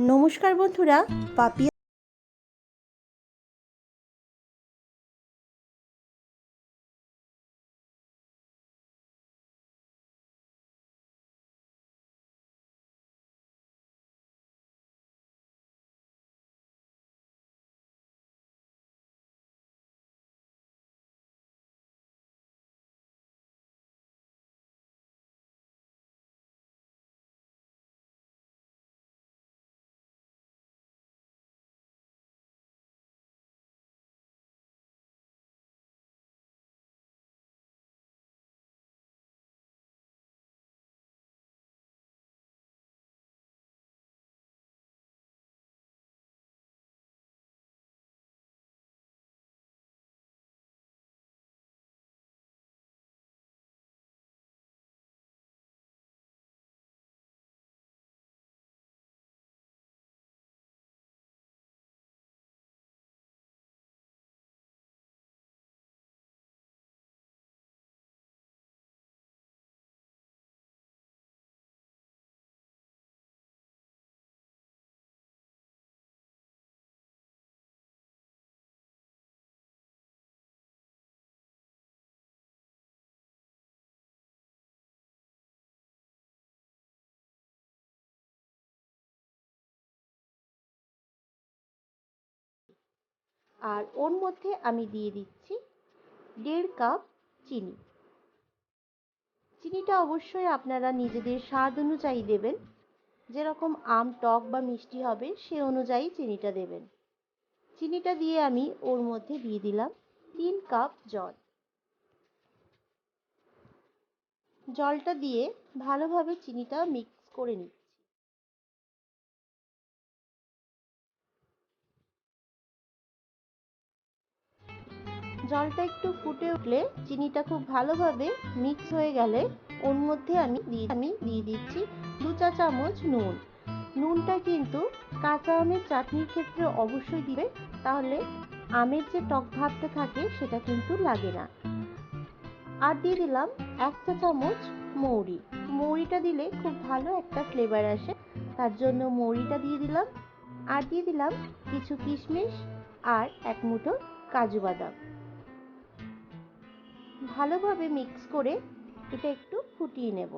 নমস্কার বন্ধুরা পাপিয়া আর ওর মধ্যে আমি দিয়ে দিচ্ছি দেড় কাপ চিনি। চিনিটা অবশ্যই আপনারা নিজেদের স্বাদ অনুযায়ী দেবেন। যেরকম আম, টক বা মিষ্টি হবে, সে অনুযায়ী চিনিটা দেবেন। চিনিটা দিয়ে আমি ওর মধ্যে দিয়ে দিলাম তিন কাপ জল। জলটা দিয়ে ভালোভাবে চিনিটা মিক্স করে নিচ্ছি। জলটা একটু ফুটে উঠলে চিনিটা খুব ভালোভাবে মিক্স হয়ে গেলে ওর মধ্যে আমি দিয়ে আমি দিয়ে দিচ্ছি দু চা চামচ নুন। নুনটা কিন্তু কাঁচা আমের চাটনির ক্ষেত্রে অবশ্যই দিবে, তাহলে আমের যে টক ভাবটা থাকে সেটা কিন্তু লাগে না। আর দিয়ে দিলাম এক চা চামচ মৌরি। মৌরিটা দিলে খুব ভালো একটা ফ্লেভার আসে, তার জন্য মৌরিটা দিয়ে দিলাম। আর দিয়ে দিলাম কিছু কিশমিশ আর এক মুঠো কাজু বাদাম। ভালোভাবে মিক্স করে এটা একটু ফুটিয়ে নেব।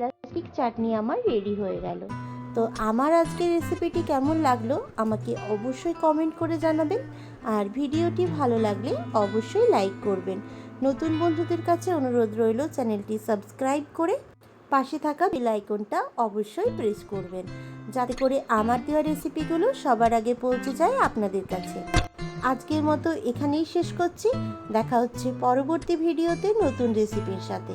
প্লাস্টিক চাটনি আমার রেডি হয়ে গেল। তো আমার আজকের রেসিপিটি কেমন লাগল আমাকে অবশ্যই কমেন্ট করে জানাবেন। আর ভিডিওটি ভালো লাগলে অবশ্যই লাইক করবেন। নতুন বন্ধুদের কাছে অনুরোধ রইল চ্যানেলটি সাবস্ক্রাইব করে পাশে থাকা বেল আইকনটা অবশ্যই প্রেস করবেন। যাতে করে আমার দেওয়া রেসিপিগুলো সবার আগে পৌঁছে যায় আপনাদের কাছে। আজকের মতো এখানেই শেষ করছি। দেখা হচ্ছে পরবর্তী ভিডিওতে নতুন রেসিপির সাথে।